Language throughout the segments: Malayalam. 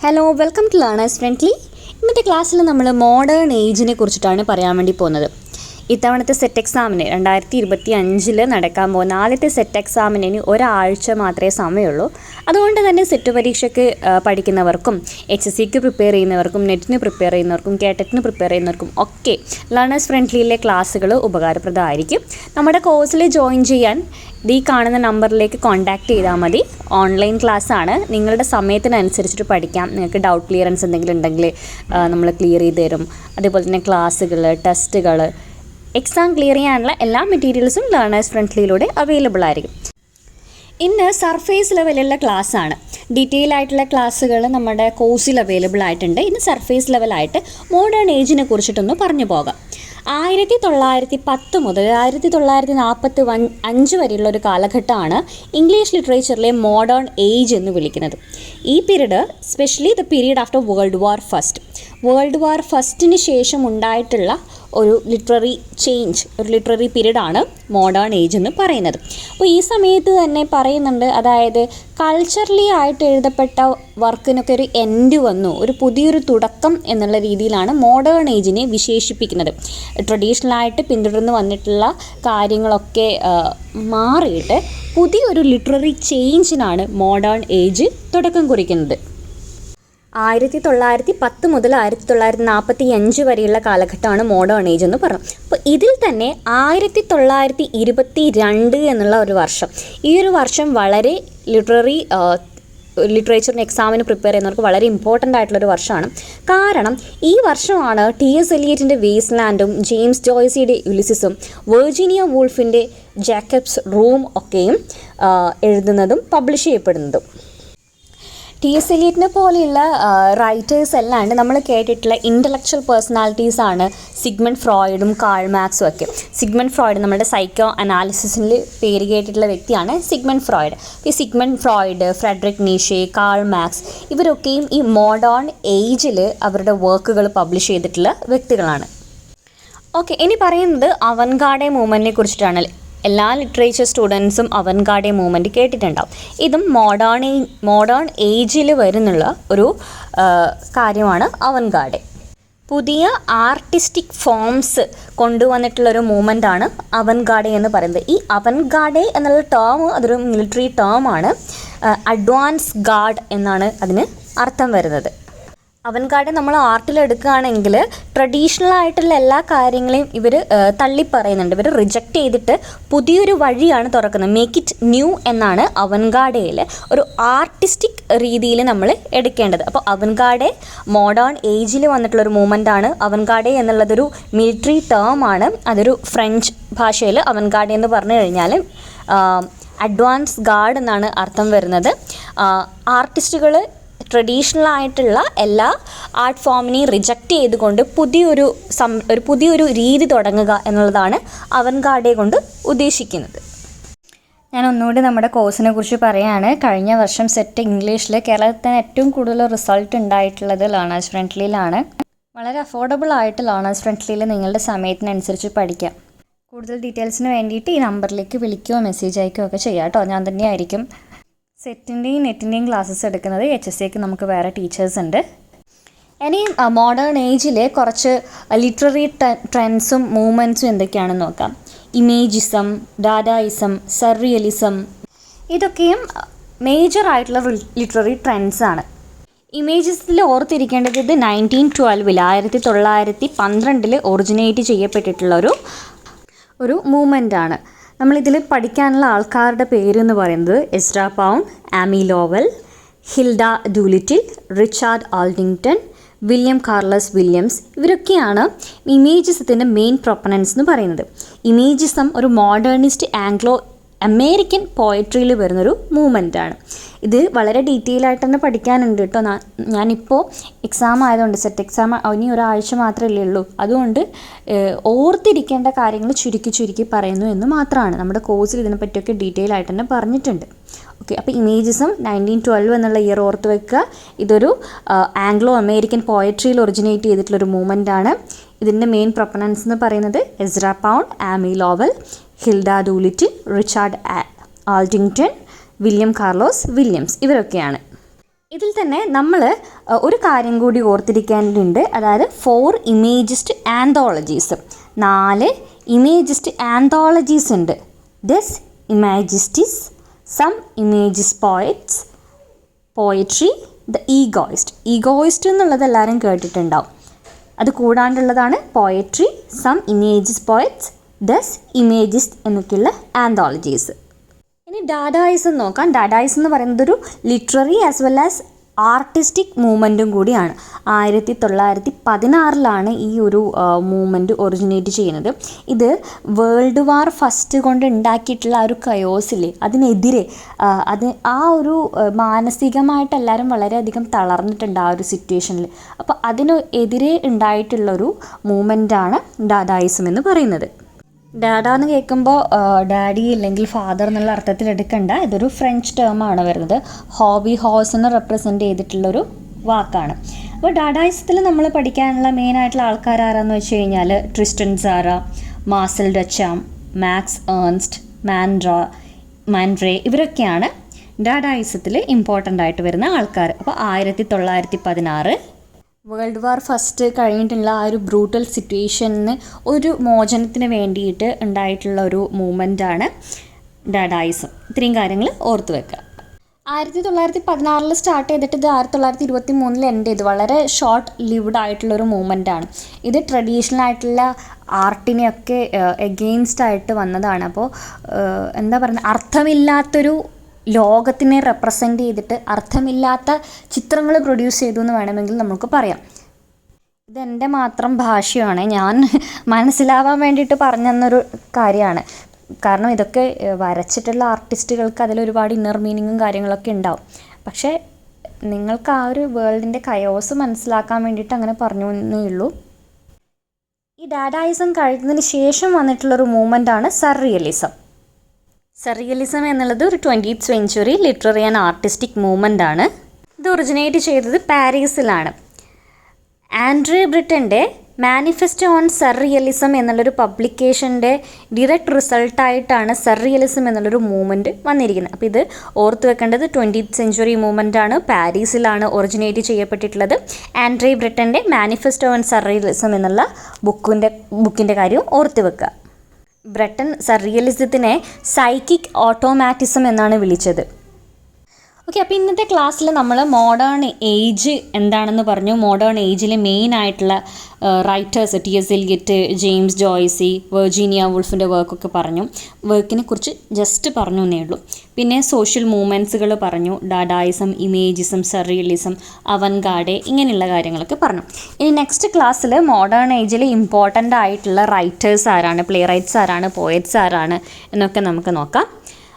Hello welcome to learners friendly ഇന്നത്തെ ക്ലാസ്സിൽ നമ്മൾ മോഡേൺ ഏജിനെ കുറിച്ചിട്ടാണ് പറയാൻ വേണ്ടി പോകുന്നത്. ഇത്തവണത്തെ സെറ്റ് എക്സാമിന് രണ്ടായിരത്തി ഇരുപത്തി അഞ്ചിൽ നടക്കാൻ പോകുന്ന ആദ്യത്തെ സെറ്റ് എക്സാമിന് ഇനി ഒരാഴ്ച മാത്രമേ സമയമുള്ളൂ. അതുകൊണ്ട് തന്നെ സെറ്റ് പരീക്ഷയ്ക്ക് പഠിക്കുന്നവർക്കും എച്ച് എസ് സിക്ക് പ്രിപ്പയർ ചെയ്യുന്നവർക്കും നെറ്റിന് പ്രിപ്പയർ ചെയ്യുന്നവർക്കും കേട്ടറ്റിന് പ്രിപ്പയർ ചെയ്യുന്നവർക്കും ഒക്കെ ലേണേഴ്സ് ഫ്രണ്ട്ലിയിലെ ക്ലാസ്സുകൾ ഉപകാരപ്രദമായിരിക്കും. നമ്മുടെ കോഴ്സിൽ ജോയിൻ ചെയ്യാൻ ഈ കാണുന്ന നമ്പറിലേക്ക് കോൺടാക്റ്റ് ചെയ്താൽ മതി. ഓൺലൈൻ ക്ലാസ് ആണ് നിങ്ങളുടെ സമയത്തിനനുസരിച്ചിട്ട് പഠിക്കാം. നിങ്ങൾക്ക് ഡൗട്ട് ക്ലിയറൻസ് എന്തെങ്കിലും ഉണ്ടെങ്കിൽ നമ്മൾ ക്ലിയർ ചെയ്ത് തരും. അതേപോലെ തന്നെ ക്ലാസ്സുകൾ ടെസ്റ്റുകൾ എക്സാം ക്ലിയർ ചെയ്യാനുള്ള എല്ലാ മെറ്റീരിയൽസും ലേണേഴ്സ് ഫ്രണ്ട്ലിയിലൂടെ അവൈലബിൾ ആയിരിക്കും. ഇന്ന് സർഫേസ് ലെവലുള്ള ക്ലാസ് ആണ്. ഡീറ്റെയിൽ ആയിട്ടുള്ള ക്ലാസ്സുകൾ നമ്മുടെ കോഴ്സിൽ അവൈലബിൾ ആയിട്ടുണ്ട്. ഇന്ന് സർഫേസ് ലെവലായിട്ട് മോഡേൺ ഏജിനെ കുറിച്ചിട്ടൊന്ന് പറഞ്ഞു പോകാം. ആയിരത്തി തൊള്ളായിരത്തി പത്ത് മുതൽ ആയിരത്തി തൊള്ളായിരത്തി നാൽപ്പത്തി വൺ അഞ്ച് വരെയുള്ള ഒരു കാലഘട്ടമാണ് ഇംഗ്ലീഷ് ലിറ്ററേച്ചറിലെ മോഡേൺ ഏജ് എന്ന് വിളിക്കുന്നത്. ഈ period specially the period after world war first. World war ഫസ്റ്റിന് ശേഷം ഉണ്ടായിട്ടുള്ള ഒരു ലിറ്റററി ചേഞ്ച് ഒരു ലിറ്റററി പീരീഡാണ് മോഡേൺ ഏജ് എന്ന് പറയുന്നത്. അപ്പോൾ ഈ സമയത്ത് തന്നെ പറയുന്നുണ്ട് അതായത് കൾച്ചറലി ആയിട്ട് എഴുതപ്പെട്ട വർക്കിനൊക്കെ ഒരു എൻഡ് വന്നു ഒരു പുതിയൊരു തുടക്കം എന്നുള്ള രീതിയിലാണ് മോഡേൺ ഏജിനെ വിശേഷിപ്പിക്കുന്നത്. ട്രഡീഷണലായിട്ട് പിന്തുടർന്ന് വന്നിട്ടുള്ള കാര്യങ്ങളൊക്കെ മാറിയിട്ട് പുതിയൊരു ലിറ്റററി ചേഞ്ചിനാണ് മോഡേൺ ഏജ് തുടക്കം കുറിക്കുന്നത്. ആയിരത്തി തൊള്ളായിരത്തി പത്ത് മുതൽ ആയിരത്തി തൊള്ളായിരത്തി നാൽപ്പത്തി അഞ്ച് വരെയുള്ള കാലഘട്ടമാണ് മോഡേൺ ഏജ് എന്ന് പറഞ്ഞു അപ്പോൾ ഇതിൽ തന്നെ ആയിരത്തി തൊള്ളായിരത്തി ഇരുപത്തി രണ്ട് എന്നുള്ള ഒരു വർഷം. ഈ ഒരു വർഷം വളരെ ലിറ്റററി ലിറ്ററേച്ചറിന് എക്സാമിന് പ്രിപ്പയർ ചെയ്യുന്നവർക്ക് വളരെ ഇമ്പോർട്ടന്റ് ആയിട്ടുള്ളൊരു വർഷമാണ്. കാരണം ഈ വർഷമാണ് ടി എസ് എലിയറ്റിന്റെ വേസ്ലാൻഡും ജെയിംസ് ജോയ്സിയുടെ യുലിസിസും വെർജീനിയ വൂൾഫിന്റെ ജാക്കബ്സ് റൂം ഒക്കെയും എഴുതുന്നതും പബ്ലിഷ് ചെയ്യപ്പെടുന്നതും. ടി എസ് എലിയറ്റിനെ പോലെയുള്ള റൈറ്റേഴ്സ് അല്ലാണ്ട് നമ്മൾ കേട്ടിട്ടുള്ള ഇന്റലക്ച്വൽ പേഴ്സണാലിറ്റീസ് ആണ് സിഗ്മണ്ട് ഫ്രോയിഡും കാൾ മാക്സും ഒക്കെ. സിഗ്മണ്ട് ഫ്രോയിഡ് നമ്മുടെ സൈക്കോ അനാലിസിസിൽ പേര് കേട്ടിട്ടുള്ള വ്യക്തിയാണ് സിഗ്മണ്ട് ഫ്രോയിഡ്. ഈ Sigmund Freud Frederick Nietzsche Karl Marx ഇവരൊക്കെയും ഈ മോഡേൺ ഏജിൽ അവരുടെ വർക്കുകൾ പബ്ലിഷ് ചെയ്തിട്ടുള്ള വ്യക്തികളാണ്. ഓക്കെ ഇനി പറയുന്നത് അവൻഗാഡെ മൂവ്മെന്റിനെ കുറിച്ചിട്ടാണ്. എല്ലാ ലിറ്ററേച്ചർ സ്റ്റുഡൻസും അവൻഗാഡെ മൂവ്മെന്റ് കേട്ടിട്ടുണ്ടാവും. ഇതും മോഡേൺ മോഡേൺ ഏജിൽ വരുന്നുള്ള ഒരു കാര്യമാണ് അവൻഗാഡെ പുതിയ ആർട്ടിസ്റ്റിക് ഫോംസ് കൊണ്ടുവന്നിട്ടുള്ളൊരു മൂവ്മെന്റ് ആണ് അവൻഗാഡെ എന്ന് പറയുന്നത്. ഈ അവൻഗാഡെ എന്നുള്ള ടേം അതൊരു മിലിറ്ററി ആണ്. അഡ്വാൻസ് ഗാർഡ് എന്നാണ് അതിന് അർത്ഥം വരുന്നത്. അവൻകാർഡ് നമ്മൾ ആർട്ടിൽ എടുക്കുകയാണെങ്കിൽ ട്രഡീഷണൽ ആയിട്ടുള്ള എല്ലാ കാര്യങ്ങളെയും ഇവർ തള്ളിപ്പറയുന്നുണ്ട്. ഇവർ റിജക്റ്റ് ചെയ്തിട്ട് പുതിയൊരു വഴിയാണ് തുറക്കുന്നത്. മേക്ക് ഇറ്റ് ന്യൂ എന്നാണ് അവൻകാടയിൽ ഒരു ആർട്ടിസ്റ്റിക് രീതിയിൽ നമ്മൾ എടുക്കേണ്ടത്. അപ്പോൾ അവൻകാടെ മോഡേൺ ഏജിൽ വന്നിട്ടുള്ള ഒരു മൂവ്മെന്റ് ആണ് അവൻകാടെ എന്നുള്ളതൊരു മിലിറ്ററി ടേം ആണ്. അതൊരു ഫ്രഞ്ച് ഭാഷയിൽ അവൻകാടെ എന്ന് പറഞ്ഞു കഴിഞ്ഞാൽ അഡ്വാൻസ് ഗാർഡ് എന്നാണ് അർത്ഥം വരുന്നത്. ആർട്ടിസ്റ്റുകൾ ട്രഡീഷണൽ ആയിട്ടുള്ള എല്ലാ ആർട്ട് ഫോമിനെയും റിജക്റ്റ് ചെയ്തുകൊണ്ട് പുതിയൊരു സം ഒരു പുതിയൊരു രീതി തുടങ്ങുക എന്നുള്ളതാണ് അവൻഗാർഡെ കൊണ്ട് ഉദ്ദേശിക്കുന്നത്. ഞാൻ ഒന്നുകൂടി നമ്മുടെ കോഴ്സിനെ കുറിച്ച് പറയുകയാണ് കഴിഞ്ഞ വർഷം സെറ്റ് ഇംഗ്ലീഷിൽ കേരളത്തിന് ഏറ്റവും കൂടുതൽ റിസൾട്ട് ഉണ്ടായിട്ടുള്ളത് ലേണേഴ്സ് ഫ്രണ്ട്ലിയിലാണ് വളരെ അഫോർഡബിൾ ആയിട്ട് ലേണേഴ്സ് ഫ്രണ്ട്ലിയിൽ നിങ്ങളുടെ സമയത്തിനനുസരിച്ച് പഠിക്കാം. കൂടുതൽ ഡീറ്റെയിൽസിന് വേണ്ടിയിട്ട് ഈ നമ്പറിലേക്ക് വിളിക്കുകയോ മെസ്സേജ് അയക്കുകയോ ഒക്കെ ചെയ്യാം കേട്ടോ. ഞാൻ തന്നെയായിരിക്കും. സെറ്റിന്റെയും നെറ്റിന്റെയും ക്ലാസ്സസ് എടുക്കുന്നത് എച്ച് എസ് സിക്ക് നമുക്ക് വേറെ ടീച്ചേഴ്സ് ഉണ്ട്. ഇനി മോഡേൺ ഏജിൽ കുറച്ച് ലിറ്റററി ട്രെൻഡ്സും മൂവ്മെന്റ്സും എന്തൊക്കെയാണെന്ന് നോക്കാം. ഇമേജിസം ഡാഡായിസം സർറിയലിസം ഇതൊക്കെയും മേജർ ആയിട്ടുള്ള ലിറ്റററി ട്രെൻഡ്സ് ആണ്. ഇമേജസിൽ ഓർത്തിരിക്കേണ്ടത് ഇത് നയന്റീൻ ട്വൽവിൽ ആയിരത്തി തൊള്ളായിരത്തി പന്ത്രണ്ടിൽ ഒറിജിനേറ്റ് ചെയ്യപ്പെട്ടിട്ടുള്ള ഒരു ഒരു മൂവ്മെന്റ് ആണ്. നമ്മളിതിൽ പഠിക്കാനുള്ള ആൾക്കാരുടെ പേര് എന്ന് പറയുന്നത് Ezra Pound Amy Lowell Hilda Doolittle Richard Aldington William Carlos Williams. ഇവരൊക്കെയാണ് ഇമേജിസത്തിന്റെ മെയിൻ പ്രൊപ്പണൻസ് എന്ന് പറയുന്നത്. ഇമേജിസം ഒരു മോഡേണിസ്റ്റ് ആംഗ്ലോ അമേരിക്കൻ പോയട്രിയിൽ വരുന്നൊരു ആണ്. ഇത് വളരെ ഡീറ്റെയിൽ ആയിട്ട് തന്നെ പഠിക്കാനുണ്ട് കേട്ടോ. ഞാനിപ്പോൾ എക്സാം ആയതുകൊണ്ട് സെറ്റ് എക്സാം ഇനി ഒരാഴ്ച മാത്രമല്ലേ ഉള്ളൂ. അതുകൊണ്ട് ഓർത്തിരിക്കേണ്ട കാര്യങ്ങൾ ചുരുക്കി ചുരുക്കി പറയുന്നു എന്ന് മാത്രമാണ്. നമ്മുടെ കോഴ്സിൽ ഇതിനെപ്പറ്റിയൊക്കെ ഡീറ്റെയിൽ ആയിട്ട് തന്നെ പറഞ്ഞിട്ടുണ്ട്. ഓക്കെ അപ്പോൾ ഇമേജസും നയന്റീൻ ട്വൽവ് എന്നുള്ള ഇയർ ഓർത്ത് വെക്കുക. ഇതൊരു ആംഗ്ലോ അമേരിക്കൻ പോയട്രിയിൽ ഒറിജിനേറ്റ് ചെയ്തിട്ടുള്ളൊരു മൂവ്മെന്റ് ആണ്. ഇതിന്റെ മെയിൻ പ്രൊപ്പനൻസ് എന്ന് പറയുന്നത് Ezra Pound Amy Lowell Hilda Doolittle Richard Aldington William Carlos Williams ഇവരൊക്കെയാണ്. ഇതിൽ തന്നെ നമ്മൾ ഒരു കാര്യം കൂടി ഓർത്തിരിക്കേണ്ടതുണ്ട്. അതായത് ഫോർ ഇമേജിസ്റ്റ് ആന്തോളജീസ്. നാല് ഇമേജിസ്റ്റ് ആന്തോളജീസ് ഉണ്ട്. Des imagistes some imagist poets poetry the egoist. Egoist എന്നുള്ളത് എല്ലാവരും കേട്ടിട്ടുണ്ടാവും. അത് കൂടാണ്ടുള്ളതാണ് poetry some imagist poets des imagist എന്നൊക്കെയുള്ള ആന്തോളജീസ് ഇനി ഡാഡായിസം നോക്കാം. ഡാഡായിസം എന്ന് പറയുന്നത് ഒരു literary as well as artistic മൂവ്മെന്റും കൂടിയാണ്. ആയിരത്തി തൊള്ളായിരത്തി പതിനാറിലാണ് ഈ ഒരു മൂവ്മെന്റ് ഒറിജിനേറ്റ് ചെയ്യുന്നത്. ഇത് വേൾഡ് വാർ ഫസ്റ്റ് കൊണ്ട് ഉണ്ടാക്കിയിട്ടുള്ള ആ ഒരു കയോസിൽ അതിനെതിരെ അത് ആ ഒരു മാനസികമായിട്ട് എല്ലാവരും വളരെയധികം തളർന്നിട്ടുണ്ട് ആ ഒരു സിറ്റുവേഷനിൽ അപ്പോൾ അതിന് എതിരെ ഉണ്ടായിട്ടുള്ളൊരു മൂവ്മെന്റാണ് ഡാദായിസം എന്ന് പറയുന്നത്. ഡാഡ എന്ന് കേൾക്കുമ്പോൾ ഡാഡി അല്ലെങ്കിൽ ഫാദർ എന്നുള്ള അർത്ഥത്തിൽ എടുക്കണ്ട. ഇതൊരു ഫ്രഞ്ച് ടേമാണ് വരുന്നത്. ഹോബി ഹോഴ്സിനെ റെപ്രസെന്റ് ചെയ്തിട്ടുള്ളൊരു വാക്കാണ്. അപ്പോൾ ഡാഡായിസത്തിൽ നമ്മൾ പഠിക്കാനുള്ള മെയിൻ ആയിട്ടുള്ള ആൾക്കാർ ആരാന്ന് വെച്ച് കഴിഞ്ഞാൽ Tristan Tzara Marcel Duchamp Max Ernst മാൻഡ്ര മാൻഡ്രേ ഇവരൊക്കെയാണ് ഡാഡായിസത്തിൽ ഇമ്പോർട്ടന്റ് ആയിട്ട് വരുന്ന ആൾക്കാർ അപ്പോൾ ആയിരത്തി തൊള്ളായിരത്തി പതിനാറ് വേൾഡ് വാർ ഫസ്റ്റ് കഴിഞ്ഞിട്ടുള്ള ആ ഒരു ബ്രൂട്ടൽ സിറ്റുവേഷന് ഒരു മോചനത്തിന് വേണ്ടിയിട്ട് ഉണ്ടായിട്ടുള്ള ഒരു മൂമെന്റാണ് ഡാഡായിസം. ഇത്രയും കാര്യങ്ങൾ ഓർത്ത് വെക്കുക. ആയിരത്തി തൊള്ളായിരത്തി പതിനാറിൽ സ്റ്റാർട്ട് ചെയ്തിട്ട് ഇത് ആയിരത്തി തൊള്ളായിരത്തി ഇരുപത്തി മൂന്നിൽ എൻഡ് ചെയ്തു. വളരെ ഷോർട്ട് ലിവ്ഡ് ആയിട്ടുള്ള ഒരു മൂവ്മെന്റ് ആണ് ഇത് ട്രഡീഷണൽ ആയിട്ടുള്ള ആർട്ടിനെയൊക്കെ എഗെയിൻസ്റ്റ് ആയിട്ട് വന്നതാണ്. അപ്പോൾ എന്താ പറയുക അർത്ഥമില്ലാത്തൊരു ലോകത്തിനെ റെപ്രസെന്റ് ചെയ്തിട്ട് അർത്ഥമില്ലാത്ത ചിത്രങ്ങൾ പ്രൊഡ്യൂസ് ചെയ്തു എന്ന് വേണമെങ്കിൽ നമുക്ക് പറയാം. ഇതെന്റെ മാത്രം ഭാഷയാണ് ഞാൻ മനസ്സിലാവാൻ വേണ്ടിയിട്ട് പറഞ്ഞെന്നൊരു കാര്യമാണ്. കാരണം ഇതൊക്കെ വരച്ചിട്ടുള്ള ആർട്ടിസ്റ്റുകൾക്ക് അതിലൊരുപാട് ഇന്നർ മീനിങ്ങും കാര്യങ്ങളൊക്കെ ഉണ്ടാവും. പക്ഷേ നിങ്ങൾക്ക് ആ ഒരു വേൾഡിന്റെ കയോസ് മനസ്സിലാക്കാൻ വേണ്ടിയിട്ട് അങ്ങനെ പറഞ്ഞു എന്നേ ഉള്ളൂ. ഈ ഡാഡായിസം കഴിഞ്ഞതിന് ശേഷം വന്നിട്ടുള്ളൊരു മൂവ്മെന്റാണ് സർറിയലിസം സർറിയലിസം എന്നുള്ളത് ഒരു twentieth century literary and artistic movement ആണ്. ഇത് ഒറിജിനേറ്റ് ചെയ്തത് പാരീസിലാണ്. ആൻഡ്രേ ബ്രിട്ടന്റെ മാനിഫെസ്റ്റോ ഓൺ സർറിയലിസം എന്നുള്ളൊരു പബ്ലിക്കേഷന്റെ ഡിറക്റ്റ് റിസൾട്ടായിട്ടാണ് സർറിയലിസം എന്നുള്ളൊരു മൂവ്മെന്റ് വന്നിരിക്കുന്നത്. അപ്പോൾ ഇത് ഓർത്ത് വെക്കേണ്ടത് ട്വന്റീത്ത് സെഞ്ച്വറി മൂവ്മെന്റ് ആണ്. പാരീസിലാണ് ഒറിജിനേറ്റ് ചെയ്യപ്പെട്ടിട്ടുള്ളത്. ആൻഡ്രേ ബ്രിട്ടന്റെ മാനിഫെസ്റ്റോ ഓൺ സർറിയലിസം എന്നുള്ള ബുക്കിന്റെ ബുക്കിന്റെ കാര്യവും ഓർത്ത് വെക്കുക. ബ്രട്ടൻ സർറിയലിസത്തിനെ സൈക്കിക് ഓട്ടോമാറ്റിസം എന്നാണ് വിളിച്ചത്. ഓക്കെ അപ്പോൾ ഇന്നത്തെ ക്ലാസ്സിൽ നമ്മൾ മോഡേൺ ഏജ് എന്താണെന്ന് പറഞ്ഞു. മോഡേൺ ഏജിൽ മെയിൻ ആയിട്ടുള്ള writers T S Eliot James Joyce Virginia വുൾഫിന്റെ വർക്കൊക്കെ പറഞ്ഞു. വർക്കിനെ കുറിച്ച് ജസ്റ്റ് പറഞ്ഞു എന്നേ ഉള്ളൂ. പിന്നെ സോഷ്യൽ മൂവ്മെന്റ്സുകൾ പറഞ്ഞു. ഡാഡായിസം ഇമേജിസം സെറിയലിസം അവൻഗാഡെ ഇങ്ങനെയുള്ള കാര്യങ്ങളൊക്കെ പറഞ്ഞു. ഇനി നെക്സ്റ്റ് ക്ലാസ്സിൽ മോഡേൺ ഏജിൽ ഇമ്പോർട്ടന്റ് ആയിട്ടുള്ള റൈറ്റേഴ്സ് ആരാണ്? പ്ലേ റൈറ്റ്സ് ആരാണ്? പോയറ്റ്സ് ആരാണ്? എന്നൊക്കെ നമുക്ക് നോക്കാം.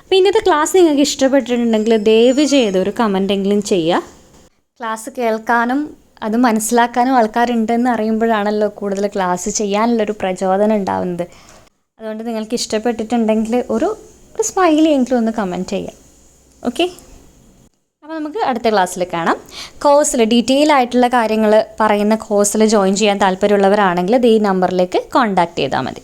അപ്പോൾ ഇന്നത്തെ ക്ലാസ് നിങ്ങൾക്ക് ഇഷ്ടപ്പെട്ടിട്ടുണ്ടെങ്കിൽ ദയവ് ചെയ്ത് ഒരു എങ്കിലും ചെയ്യുക. ക്ലാസ് കേൾക്കാനും അത് മനസ്സിലാക്കാനും ആൾക്കാരുണ്ടെന്ന് അറിയുമ്പോഴാണല്ലോ കൂടുതൽ ക്ലാസ് ചെയ്യാനുള്ളൊരു പ്രചോദനം ഉണ്ടാവുന്നത്. അതുകൊണ്ട് നിങ്ങൾക്ക് ഇഷ്ടപ്പെട്ടിട്ടുണ്ടെങ്കിൽ ഒരു ഒരു സ്മൈലി എങ്കിലും ഒന്ന് കമന്റ് ചെയ്യാം ഓക്കെ അപ്പോൾ നമുക്ക് അടുത്ത ക്ലാസ്സിൽ കാണാം. കോഴ്സിൽ ഡീറ്റെയിൽ ആയിട്ടുള്ള കാര്യങ്ങൾ പറയുന്ന കോഴ്സിൽ ജോയിൻ ചെയ്യാൻ താല്പര്യമുള്ളവരാണെങ്കിൽ ഈ നമ്പറിലേക്ക് കോൺടാക്ട് ചെയ്താൽ മതി.